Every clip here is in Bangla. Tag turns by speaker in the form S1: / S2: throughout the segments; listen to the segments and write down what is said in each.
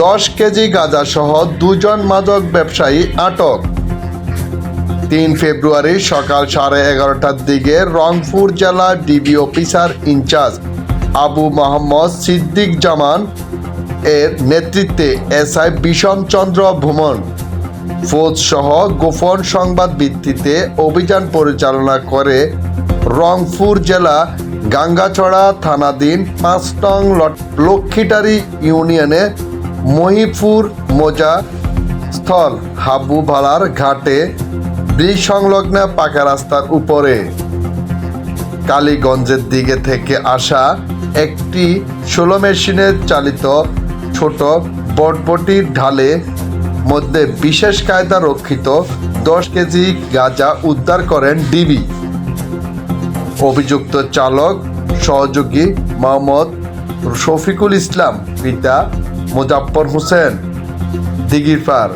S1: দশ কেজি গাঁজা সহ দুজন মাদক ব্যবসায়ী আটক। তিন ফেব্রুয়ারি সকাল সাড়ে এগারোটার দিকে রংপুর জেলা DB officer in-charge Abu Mohammad Siddique Zaman এর নেতৃত্বে এসআই বিষম চন্দ্র ভ্রমণ ফৌজ সহ গোপন সংবাদ ভিত্তিতে অভিযান পরিচালনা করে রংপুর জেলা গাঙ্গাছড়া থানাধীন পাঁচ নং লক্ষ্মীটারি ইউনিয়নে মহিপুর মোজা স্থল হাবু ভালার ঘাটে ব্রিজ সংলগ্ন পাকা রাস্তার উপরে। কালীগঞ্জের দিকে থেকে আসা একটি ষোলো মেশিনে চালিত ছোট বটবটির ঢালে মধ্যে বিশেষ কায়দা রক্ষিত দশ কেজি গাঁজা উদ্ধার করেন ডিবি। অভিযুক্ত চালক সহযোগী মোহাম্মদ শফিকুল ইসলাম, পিতা মুজাফর হোসেন দিঘিরপাড়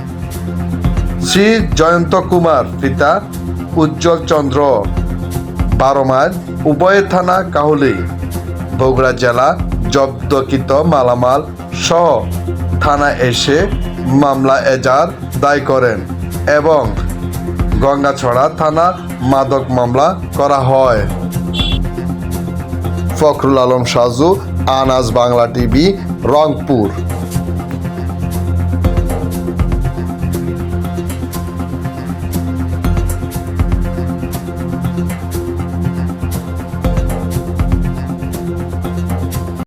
S1: শ্রী জয়ন্ত কুমার পিতা উজ্জ্বল চন্দ্র, বারো মাইল উভয় থানা কাহুলি, বগুড়া জেলা জব্দকৃত মালামাল সহ থানা এসে মামলা এজার দায় করেন এবং গঙ্গাছড়া থানা মাদক মামলা করা হয়। ফখরুল আলম সাজু আনাজ বাংলা টিভি রংপুর।